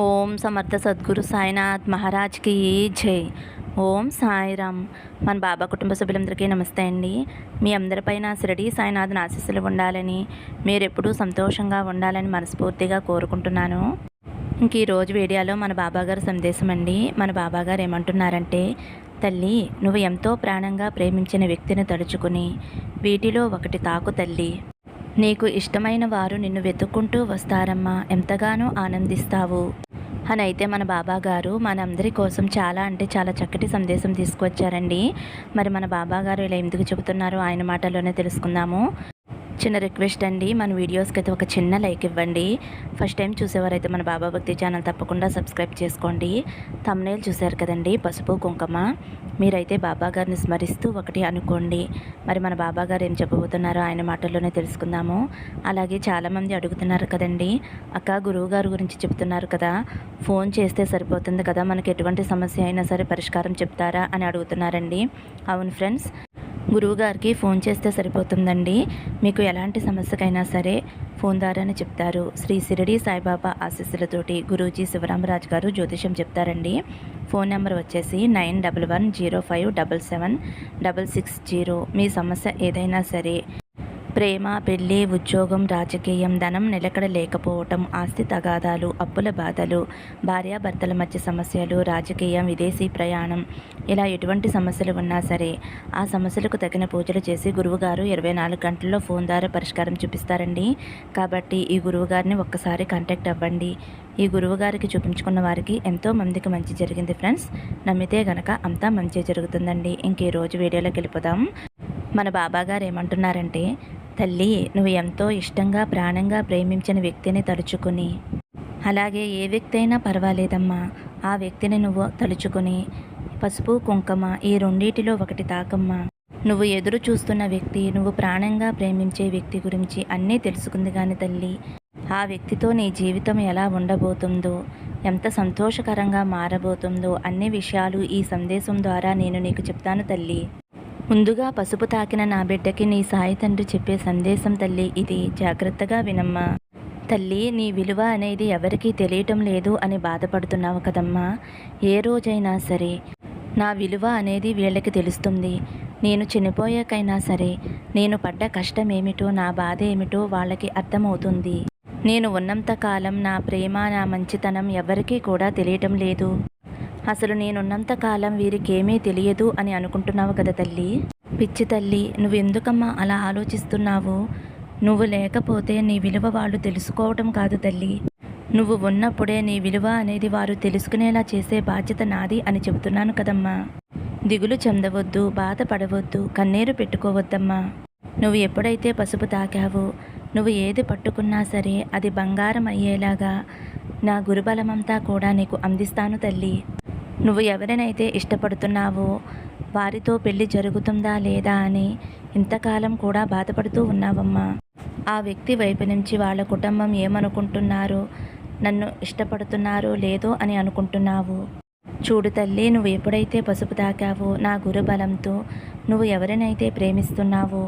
ఓం సమర్థ సద్గురు సాయినాథ్ మహారాజ్కి జై. ఓం సాయిరామ్. మన బాబా కుటుంబ సభ్యులందరికీ నమస్తే అండి. మీ అందరిపైన శిరడి సాయినాథ్ ఆశీస్సులు ఉండాలని మీరెప్పుడూ సంతోషంగా ఉండాలని మనస్ఫూర్తిగా కోరుకుంటున్నాను. ఇంక ఈరోజు వీడియోలో మన బాబాగారు సందేశం అండి. మన బాబాగారు ఏమంటున్నారంటే తల్లి నువ్వు ఎంతో ప్రాణంగా ప్రేమించిన వ్యక్తిని తలుచుకుని వీటిలో ఒకటి తాకు తల్లి. నీకు ఇష్టమైన వారు నిన్ను వెతుక్కుంటూ వస్తారమ్మా. ఎంతగానో ఆనందిస్తావు. అని అయితే మన బాబా గారు మనందరి కోసం చాలా అంటే చాలా చక్కటి సందేశం తీసుకొచ్చారండి మరి మన బాబా గారు ఇలా ఎందుకు చెబుతున్నారో? ఆయన మాటల్లోనే తెలుసుకుందాము. చిన్న రిక్వెస్ట్ అండి. మన వీడియోస్కి అయితే ఒక చిన్న లైక్ ఇవ్వండి. ఫస్ట్ టైం చూసేవారైతే మన బాబా భక్తి ఛానల్ తప్పకుండా సబ్స్క్రైబ్ చేసుకోండి. తమ్నేల్ చూశారు కదండి పసుపు కుంకుమ. మీరైతే బాబా గారిని స్మరిస్తూ ఒకటి అనుకోండి. మరి మన బాబా గారు ఏం చెప్పబోతున్నారో ఆయన మాటల్లోనే తెలుసుకుందాము. అలాగే చాలామంది అడుగుతున్నారు కదండి అక్క గురువు గారు గురించి చెప్తున్నారు కదా. ఫోన్ చేస్తే సరిపోతుంది కదా మనకి ఎటువంటి సమస్య అయినా సరే పరిష్కారం చెప్తారా? అని అడుగుతున్నారండి. అవును ఫ్రెండ్స్ గురువుగారికి ఫోన్ చేస్తే సరిపోతుందండి. మీకు ఎలాంటి సమస్యకైనా సరే ఫోన్ ద్వారానే చెప్తారు. శ్రీ సిరిడి సాయిబాబా ఆశీస్సులతోటి గురూజీ శివరామరాజు గారు జ్యోతిషం చెప్తారండి. ఫోన్ నెంబర్ వచ్చేసి nine double one zero five double seven double six zero. మీ సమస్య ఏదైనా సరే ప్రేమ పెళ్ళి ఉద్యోగం రాజకీయం ధనం నిలకడ లేకపోవటం ఆస్తి తగాదాలు అప్పుల బాధలు భార్యాభర్తల మధ్య సమస్యలు రాజకీయం విదేశీ ప్రయాణం. ఇలా ఎటువంటి సమస్యలు ఉన్నా సరే ఆ సమస్యలకు తగిన పూజలు చేసి గురువుగారు ఇరవై నాలుగు గంటల్లో ఫోన్ ద్వారా పరిష్కారం చూపిస్తారండి. కాబట్టి ఈ గురువుగారిని ఒక్కసారి కాంటాక్ట్ అవ్వండి. ఈ గురువుగారికి చూపించుకున్న వారికి ఎంతో మందికి మంచి జరిగింది ఫ్రెండ్స్ నమ్మితే గనక అంతా మంచి జరుగుతుందండి. ఇంక ఈ రోజు వీడియోలోకి వెళ్ళిపోదాం. మన బాబాగారు ఏమంటున్నారంటే తల్లి నువ్వు ఎంతో ఇష్టంగా ప్రాణంగా ప్రేమించిన వ్యక్తిని తలుచుకుని. అలాగే ఏ వ్యక్తి అయినా పర్వాలేదమ్మా. ఆ వ్యక్తిని నువ్వు తలుచుకుని. పసుపు కుంకుమ ఈ రెండింటిలో ఒకటి తాకమ్మా. నువ్వు ఎదురు చూస్తున్న వ్యక్తి నువ్వు ప్రాణంగా ప్రేమించే వ్యక్తి గురించి అన్నీ తెలుసుకుంది కానీ తల్లి ఆ వ్యక్తితో నీ జీవితం ఎలా ఉండబోతుందో ఎంత సంతోషకరంగా మారబోతుందో అన్ని విషయాలు ఈ సందేశం ద్వారా నేను నీకు చెప్తాను తల్లి. ముందుగా పసుపు తాకిన నా బిడ్డకి నీ సాయి తండ్రి చెప్పే సందేశం తల్లి ఇది జాగ్రత్తగా వినమ్మా. తల్లి నీ విలువ అనేది ఎవరికీ తెలియటం లేదు అని బాధపడుతున్నావు కదమ్మా. ఏ రోజైనా సరే నా విలువ అనేది వీళ్ళకి తెలుస్తుంది. నేను చనిపోయాకైనా సరే నేను పడ్డ కష్టం ఏమిటో నా బాధ ఏమిటో వాళ్ళకి అర్థమవుతుంది. నేను ఉన్నంత కాలం నా ప్రేమ నా మంచితనం ఎవరికీ కూడా తెలియటం లేదు. అసలు నేనున్నంతకాలం వీరికేమీ తెలియదు అని అనుకుంటున్నావు కదా తల్లి? పిచ్చి తల్లి నువ్వెందుకమ్మా అలా ఆలోచిస్తున్నావు? నువ్వు లేకపోతే నీ విలువ వాళ్ళు తెలుసుకోవటం కాదు తల్లి. నువ్వు ఉన్నప్పుడే నీ విలువ అనేది వారు తెలుసుకునేలా చేసే బాధ్యత నాది అని చెబుతున్నాను కదమ్మా. దిగులు చెందవద్దు బాధపడవద్దు కన్నీరు పెట్టుకోవద్దమ్మా. నువ్వు ఎప్పుడైతే పసుపు తాకావో నువ్వు ఏది పట్టుకున్నా సరే అది బంగారం అయ్యేలాగా నా గురుబలమంతా కూడా నీకు అందిస్తాను తల్లి. నువ్వు ఎవరినైతే ఇష్టపడుతున్నావో వారితో పెళ్ళి జరుగుతుందా లేదా అని ఇంతకాలం కూడా బాధపడుతూ ఉన్నావమ్మా. ఆ వ్యక్తి వైపు నుంచి వాళ్ళ కుటుంబం ఏమనుకుంటున్నారో నన్ను ఇష్టపడుతున్నారో లేదో అని అనుకుంటున్నావు. చూడు తల్లి నువ్వు ఎప్పుడైతే పసుపు తాకావో నా గురుబలంతో నువ్వు ఎవరినైతే ప్రేమిస్తున్నావో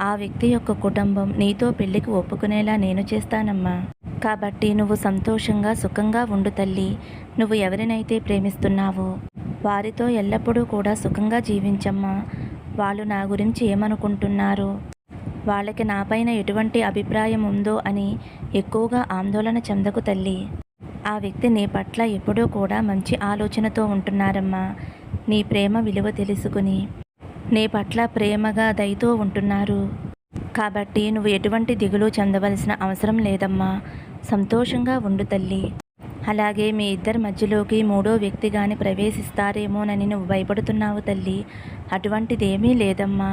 ఆ వ్యక్తి యొక్క కుటుంబం నీతో పెళ్ళికి ఒప్పుకునేలా నేను చేస్తానమ్మా. కాబట్టి నువ్వు సంతోషంగా సుఖంగా ఉండు తల్లి. నువ్వు ఎవరినైతే ప్రేమిస్తున్నావో వారితో ఎల్లప్పుడూ కూడా సుఖంగా జీవించమ్మా. వాళ్ళు నా గురించి ఏమనుకుంటున్నారు? వాళ్ళకి నాపైన ఎటువంటి అభిప్రాయం ఉందో అని ఎక్కువగా ఆందోళన చెందకు తల్లి. ఆ వ్యక్తి నీ పట్ల ఎప్పుడూ కూడా మంచి ఆలోచనతో ఉంటున్నారమ్మా. నీ ప్రేమ విలువ తెలుసుకుని నీ పట్ల ప్రేమగా దయతో ఉంటున్నారు. కాబట్టి నువ్వు ఎటువంటి దిగులు చెందవలసిన అవసరం లేదమ్మా. సంతోషంగా ఉండు తల్లి. అలాగే మీ ఇద్దరి మధ్యలోకి మూడో వ్యక్తి కానీ ప్రవేశిస్తారేమోనని నువ్వు భయపడుతున్నావు తల్లి. అటువంటిదేమీ లేదమ్మా.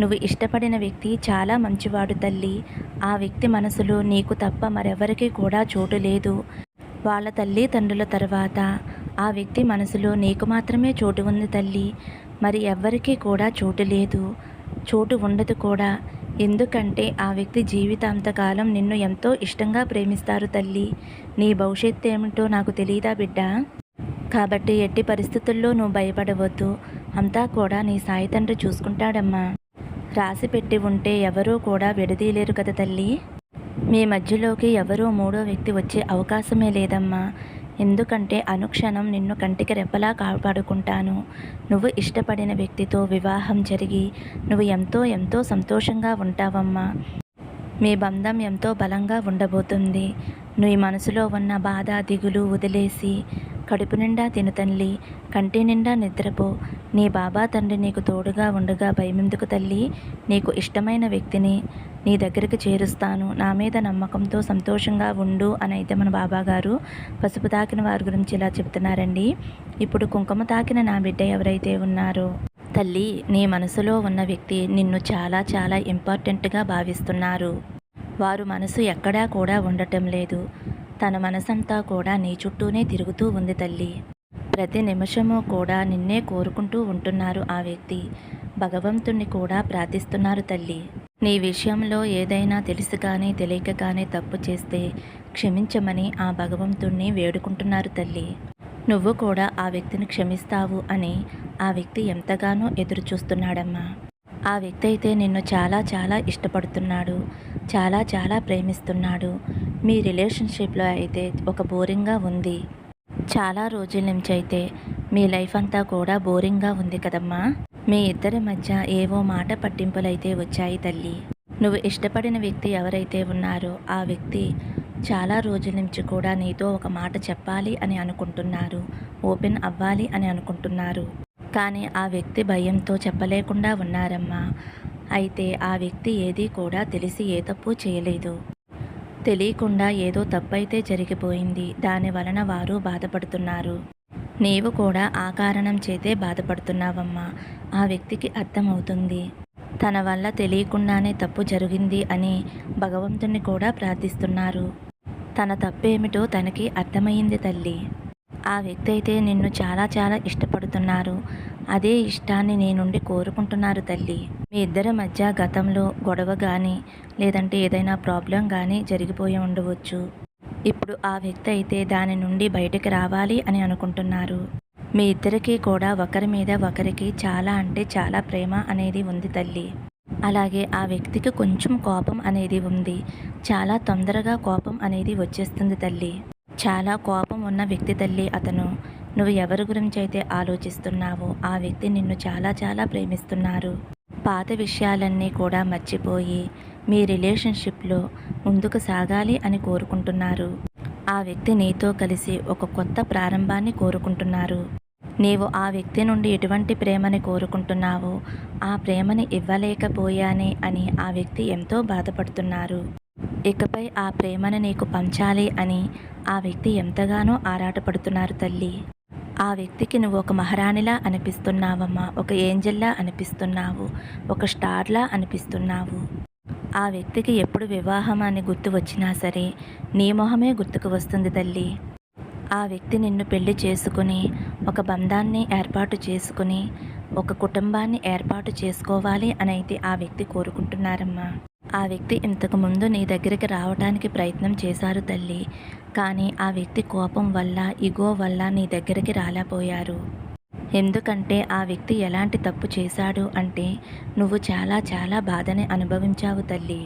నువ్వు ఇష్టపడిన వ్యక్తి చాలా మంచివాడు తల్లి. ఆ వ్యక్తి మనసులో నీకు తప్ప మరెవరికి కూడా చోటు లేదు. వాళ్ళ తల్లి తండ్రుల తర్వాత ఆ వ్యక్తి మనసులో నీకు మాత్రమే చోటు ఉంది తల్లి. మరి ఎవ్వరికీ కూడా చోటు లేదు. చోటు ఉండదు కూడా. ఎందుకంటే ఆ వ్యక్తి జీవితాంతకాలం నిన్ను ఎంతో ఇష్టంగా ప్రేమిస్తారు తల్లి. నీ భవిష్యత్తు ఏమిటో నాకు తెలియదా బిడ్డ? కాబట్టి ఎట్టి పరిస్థితుల్లో నువ్వు భయపడవద్దు. అంతా కూడా నీ సాయి తండ్రి చూసుకుంటాడమ్మా. రాసి పెట్టి ఉంటే ఎవరూ కూడా విడదీయలేరు కదా తల్లి. మీ మధ్యలోకి ఎవరో మూడో వ్యక్తి వచ్చే అవకాశమే లేదమ్మా. ఎందుకంటే అనుక్షణం నిన్ను కంటికి రెప్పలా కాపాడుకుంటాను. నువ్వు ఇష్టపడిన వ్యక్తితో వివాహం జరిగి నువ్వు ఎంతో ఎంతో సంతోషంగా ఉంటావమ్మా. మీ బంధం ఎంతో బలంగా ఉండబోతుంది. నీ మనసులో ఉన్న బాధ దిగులు వదిలేసి కడుపు నిండా తిను తల్లి కంటి నిండా నిద్రపో. నీ బాబా తండ్రి నీకు తోడుగా ఉండగా భయమెందుకు తల్లి? నీకు ఇష్టమైన వ్యక్తిని నీ దగ్గరికి చేరుస్తాను. నా మీద నమ్మకంతో సంతోషంగా ఉండు అని అయితే మన బాబా గారు పసుపు తాకిన వారి గురించి ఇలా చెబుతున్నారండి ఇప్పుడు కుంకుమ తాకిన నా బిడ్డ ఎవరైతే ఉన్నారో తల్లి నీ మనసులో ఉన్న వ్యక్తి నిన్ను చాలా చాలా ఇంపార్టెంట్గా భావిస్తున్నారు. వారు మనసు ఎక్కడా కూడా ఉండటం లేదు. తన మనసంతా కూడా నీ చుట్టూనే తిరుగుతూ ఉంది తల్లి. ప్రతి నిమిషము కూడా నిన్నే కోరుకుంటూ ఉంటున్నారు ఆ వ్యక్తి. భగవంతుణ్ణి కూడా ప్రార్థిస్తున్నారు తల్లి. నీ విషయంలో ఏదైనా తెలిసి కానీ తెలియక కానీ తప్పు చేస్తే క్షమించమని ఆ భగవంతుణ్ణి వేడుకుంటున్నారు తల్లి. నువ్వు కూడా ఆ వ్యక్తిని క్షమిస్తావు అని ఆ వ్యక్తి ఎంతగానో ఎదురు చూస్తున్నాడమ్మా ఆ వ్యక్తి అయితే నిన్ను చాలా చాలా ఇష్టపడుతున్నాడు. చాలా చాలా ప్రేమిస్తున్నాడు. మీ రిలేషన్షిప్లో అయితే ఒక బోరింగ్గా ఉంది. చాలా రోజుల నుంచి అయితే మీ లైఫ్ అంతా కూడా బోరింగ్గా ఉంది కదమ్మా. మీ ఇద్దరి మధ్య ఏవో మాట పట్టింపులైతే వచ్చాయి తల్లి. నువ్వు ఇష్టపడిన వ్యక్తి ఎవరైతే ఉన్నారో ఆ వ్యక్తి చాలా రోజుల నుంచి కూడా నీతో ఒక మాట చెప్పాలి అని అనుకుంటున్నారు. ఓపెన్ అవ్వాలి అని అనుకుంటున్నారు. కానీ ఆ వ్యక్తి భయంతో చెప్పలేకుండా ఉన్నారమ్మా. అయితే ఆ వ్యక్తి ఏదీ కూడా తెలిసి ఏ తప్పు చేయలేదు. తెలియకుండా ఏదో తప్పైతే జరిగిపోయింది. దాని వలన వారు బాధపడుతున్నారు. నీవు కూడా ఆ కారణం చేతే బాధపడుతున్నావమ్మా. ఆ వ్యక్తికి అర్థమవుతుంది. తన వల్ల తెలియకుండానే తప్పు జరిగింది అని భగవంతుని కూడా ప్రార్థిస్తున్నారు. తన తప్పేమిటో తనకి అర్థమైంది తల్లి. ఆ వ్యక్తి అయితే నిన్ను చాలా చాలా ఇష్టపడుతున్నారు. అదే ఇష్టాన్ని నీ నుండి కోరుకుంటున్నారు తల్లి. మీ ఇద్దరి మధ్య గతంలో గొడవ కానీ లేదంటే ఏదైనా ప్రాబ్లం కానీ జరిగిపోయి ఉండవచ్చు. ఇప్పుడు ఆ వ్యక్తి అయితే దాని నుండి బయటకు రావాలి అని అనుకుంటున్నారు. మీ ఇద్దరికీ కూడా ఒకరి మీద ఒకరికి చాలా అంటే చాలా ప్రేమ అనేది ఉంది తల్లి. అలాగే ఆ వ్యక్తికి కొంచెం కోపం అనేది ఉంది. చాలా తొందరగా కోపం అనేది వచ్చేస్తుంది తల్లి. చాలా కోపం ఉన్న వ్యక్తి తల్లి అతను. నువ్వు ఎవరి గురించి అయితే ఆలోచిస్తున్నావో ఆ వ్యక్తి నిన్ను చాలా చాలా ప్రేమిస్తున్నారు. పాత విషయాలన్నీ కూడా మర్చిపోయి మీ రిలేషన్షిప్లో ముందుకు సాగాలి అని కోరుకుంటున్నారు. ఆ వ్యక్తి నీతో కలిసి ఒక కొత్త ప్రారంభాన్ని కోరుకుంటున్నారు. నీవు ఆ వ్యక్తి నుండి ఎటువంటి ప్రేమని కోరుకుంటున్నావో ఆ ప్రేమని ఇవ్వలేకపోయానే అని ఆ వ్యక్తి ఎంతో బాధపడుతున్నారు. ఇకపై ఆ ప్రేమను నీకు పంచాలి అని ఆ వ్యక్తి ఎంతగానో ఆరాటపడుతున్నారు తల్లి. ఆ వ్యక్తికి నువ్వు ఒక మహారాణిలా అనిపిస్తున్నావమ్మా ఒక ఏంజల్లా అనిపిస్తున్నావు ఒక స్టార్లా అనిపిస్తున్నావు. ఆ వ్యక్తికి ఎప్పుడు వివాహం అని గుర్తు వచ్చినా సరే నీ మొహమే గుర్తుకు వస్తుంది తల్లి. ఆ వ్యక్తి నిన్ను పెళ్ళి చేసుకుని ఒక బంధాన్ని ఏర్పాటు చేసుకుని ఒక కుటుంబాన్ని ఏర్పాటు చేసుకోవాలి అని అయితే ఆ వ్యక్తి కోరుకుంటున్నారమ్మా. ఆ వ్యక్తి ఇంతకు ముందు నీ దగ్గరికి రావడానికి ప్రయత్నం చేశారు తల్లి. కానీ ఆ వ్యక్తి కోపం వల్ల ఇగో వల్ల నీ దగ్గరికి రాలేపోయారు ఎందుకంటే ఆ వ్యక్తి ఎలాంటి తప్పు చేశాడు అంటే నువ్వు చాలా చాలా బాధని అనుభవించావు తల్లి.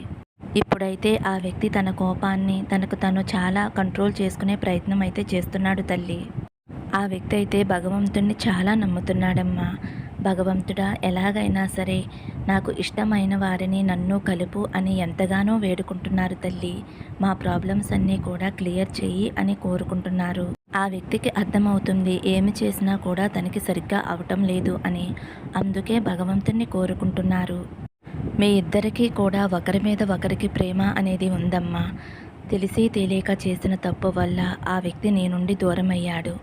ఇప్పుడైతే ఆ వ్యక్తి తన కోపాన్ని తనకు తను చాలా కంట్రోల్ చేసుకునే ప్రయత్నం అయితే చేస్తున్నాడు తల్లి. ఆ వ్యక్తి అయితే భగవంతుణ్ణి చాలా నమ్ముతున్నాడమ్మా. భగవంతుడా ఎలాగైనా సరే నాకు ఇష్టమైన వారిని నన్ను కలుపు అని ఎంతగానో వేడుకుంటున్నారు తల్లి. మా ప్రాబ్లమ్స్ అన్నీ కూడా క్లియర్ చెయ్యి అని కోరుకుంటున్నారు. ఆ వ్యక్తికి అర్థమవుతుంది ఏమి చేసినా కూడా తనకి సరిగ్గా అవటం లేదు అని. అందుకే భగవంతుణ్ణి కోరుకుంటున్నారు. మీ ఇద్దరికీ కూడా ఒకరి మీద ఒకరికి ప్రేమ అనేది ఉందమ్మా. తెలిసి తెలియక చేసిన తప్పు వల్ల ఆ వ్యక్తి నీ నుండి దూరమయ్యాడు.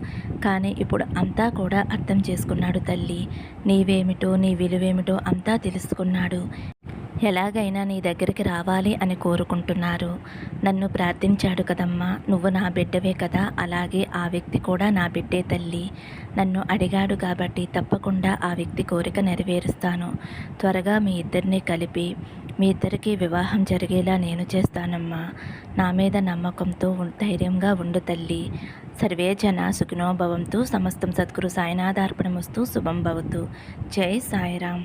కానీ ఇప్పుడు అంతా కూడా అర్థం చేసుకున్నాడు తల్లి. నీవేమిటో నీ విలువేమిటో అంతా తెలుసుకున్నాడు. ఎలాగైనా నీ దగ్గరికి రావాలి అని కోరుకుంటున్నారు. నన్ను ప్రార్థించాడు కదమ్మా నువ్వు నా బిడ్డవే కదా అలాగే ఆ వ్యక్తి కూడా నా బిడ్డే తల్లి. నన్ను అడిగాడు కాబట్టి తప్పకుండా ఆ వ్యక్తి కోరిక నెరవేరుస్తాను. త్వరగా మీ ఇద్దరిని కలిపి మీ ఇద్దరికి వివాహం జరిగేలా నేను చేస్తానమ్మా. నా మీద నమ్మకంతో ధైర్యంగా ఉండు తల్లి. సర్వే జన సుఖినోభవంతో సమస్తం సద్గురు సాయినాథార్పణమస్తు శుభం భవతు. జై సాయిరామ్.